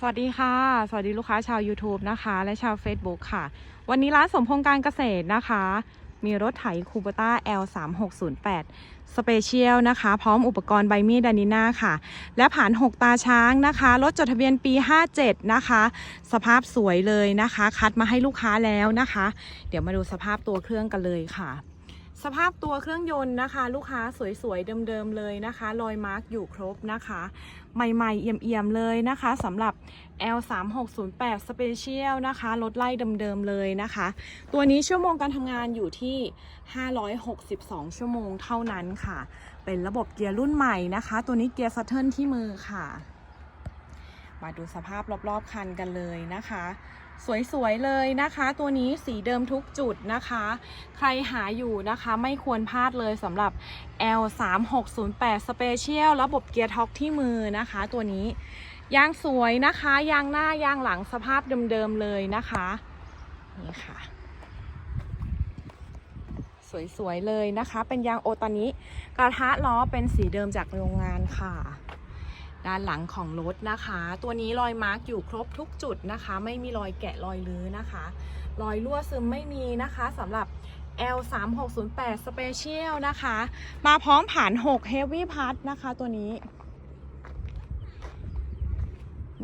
สวัสดีค่ะ สวัสดีลูกค้าชาว YouTube นะคะ และชาว Facebook ค่ะ วันนี้ร้านสมพงษ์การเกษตรนะคะ มีรถไถคูปต้า L3608 สเปเชียลนะคะ พร้อมอุปกรณ์ใบมีดดานิน่าค่ะ และผ่าน 6 ตาช้างนะคะ รถจดทะเบียนปี 57 นะคะ สภาพสวยเลยนะคะ คัดมาให้ลูกค้าแล้วนะคะ เดี๋ยวมาดูสภาพตัวเครื่องกันเลยค่ะ สภาพตัวเครื่องยนต์นะคะ ลูกค้าสวยๆเดิมๆเลยนะคะ รอยมาร์กอยู่ครบนะคะ ใหม่ๆเอี่ยมๆเลยนะคะสำหรับ L3608 Special นะคะรถไล่เดิมๆเลยนะคะ ตัวนี้ชั่วโมงการทำงานอยู่ที่ 562 ชั่วโมงเท่านั้นค่ะ เป็นระบบเกียร์รุ่นใหม่นะคะ ตัวนี้เกียร์ซัตเทิลที่มือค่ะ มาดูสภาพรอบๆคันกันเลยนะคะ สวยๆเลยนะคะ ตัวนี้สีเดิมทุกจุดนะคะ ใครหาอยู่นะคะไม่ควรพลาดเลยสำหรับ L3608 Special ระบบเกียร์ท็อกที่มือนะคะ ตัวนี้ยางสวยนะคะ ยางหน้ายางหลังสภาพเดิมๆเลยนะคะนี่ค่ะสวยๆเลยนะคะ เป็นยางโอตานิกระทะล้อเป็นสีเดิมจากโรงงานค่ะ ด้านหลังของรถนะคะ ตัวนี้รอยมาร์กอยู่ครบทุกจุดนะคะ ไม่มีรอยแกะรอยลื้อนะคะ รอยรั่วซึมไม่มีนะคะสำหรับ L3608 Special นะคะ มาพร้อมผ่าน 6 Heavy Part นะคะตัวนี้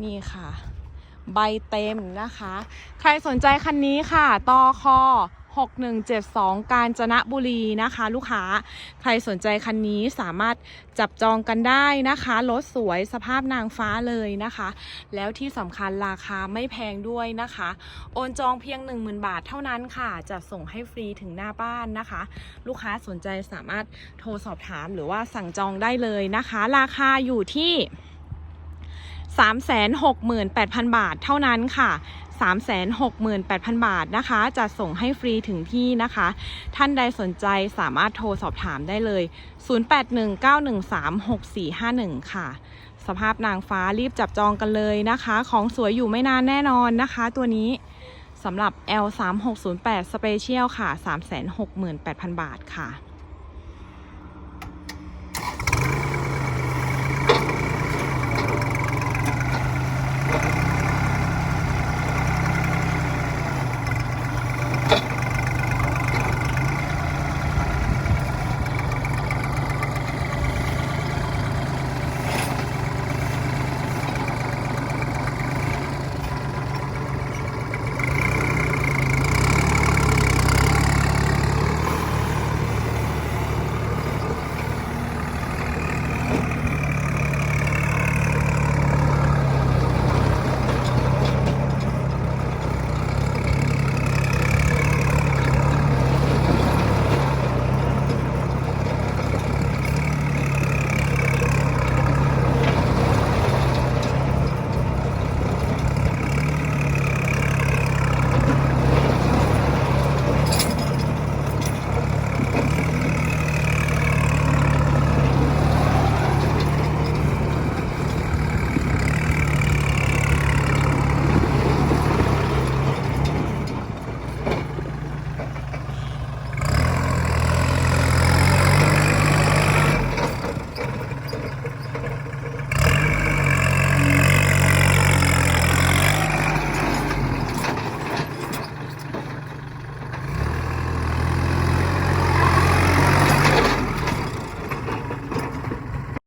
นี่ค่ะ ใบเต็มนะคะ ใครสนใจคันนี้ค่ะตอคอ 6172 กาญจนบุรีนะคะ ลูกค้าใครสนใจคันนี้สามารถจับจองกันได้นะคะรถสวยสภาพนางฟ้าเลยนะคะ แล้วที่สำคัญราคาไม่แพงด้วยนะคะ โอนจองเพียง 10,000 บาทเท่านั้นค่ะจะส่งให้ฟรีถึงหน้าบ้านนะคะ ลูกค้าสนใจสามารถโทรสอบถามหรือว่าสั่งจองได้เลยนะคะ ราคาอยู่ที่368,000 บาทเท่านั้นค่ะ 368,000 บาทนะคะ จะส่งให้ฟรีถึงที่นะคะ ท่านใดสนใจสามารถโทรสอบถามได้เลย 0819136451 ค่ะ สภาพนางฟ้ารีบจับจองกันเลยนะคะ ของสวยอยู่ไม่นานแน่นอนนะคะ ตัวนี้สำหรับ L3608 Special ค่ะ 368,000 บาทค่ะ